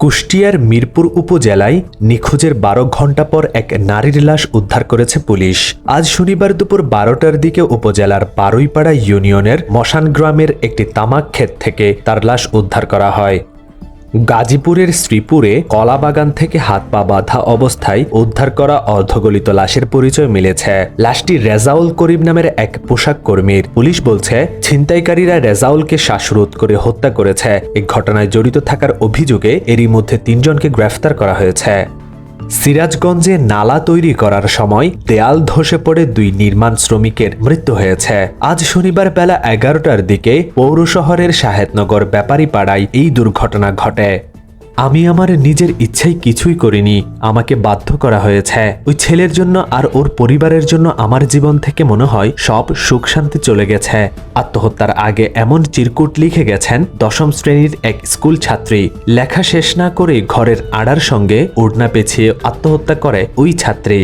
কুষ্টিয়ার মিরপুর উপজেলায় নিখোঁজের বারো ঘণ্টা পর এক নারীর লাশ উদ্ধার করেছে পুলিশ। আজ শনিবার দুপুর বারোটার দিকে উপজেলার বারুইপাড়া ইউনিয়নের মশান গ্রামের একটি তামাক ক্ষেত থেকে তার লাশ উদ্ধার করা হয়। গাজীপুরের শ্রীপুরে কলাবাগান থেকে হাত পা বাঁধা অবস্থায় উদ্ধার করা অর্ধগলিত লাশের পরিচয় মিলেছে। লাশটি রেজাউল করিম নামের এক পোশাক কর্মীর। পুলিশ বলছে, ছিনতাইকারীরা রেজাউলকে শ্বাসরোধ করে হত্যা করেছে। এই ঘটনায় জড়িত থাকার অভিযোগে এরই মধ্যে তিনজনকে গ্রেফতার করা হয়েছে। সিরাজগঞ্জে নালা তৈরি করার সময় দেয়াল ধসে পড়ে দুই নির্মাণ শ্রমিকের মৃত্যু হয়েছে। আজ শনিবার বেলা এগারোটার দিকে পৌর শহরের শাহেদনগর ব্যাপারী পাড়ায় এই দুর্ঘটনা ঘটে। আমি আমার নিজের ইচ্ছাই কিছুই করিনি। আমাকে বাধ্য করা হয়েছে। ওই ছেলের জন্য আর ওর পরিবারের জন্য আমার জীবন থেকে মনে হয় সব সুখ শান্তি চলে গেছে। আত্মহত্যার আগে এমন চিরকুট লিখে গেছেন দশম শ্রেণির এক স্কুল ছাত্রী। লেখা শেষ না করে ঘরের আড়ার সঙ্গে ওড়না পেছিয়ে আত্মহত্যা করে ওই ছাত্রী।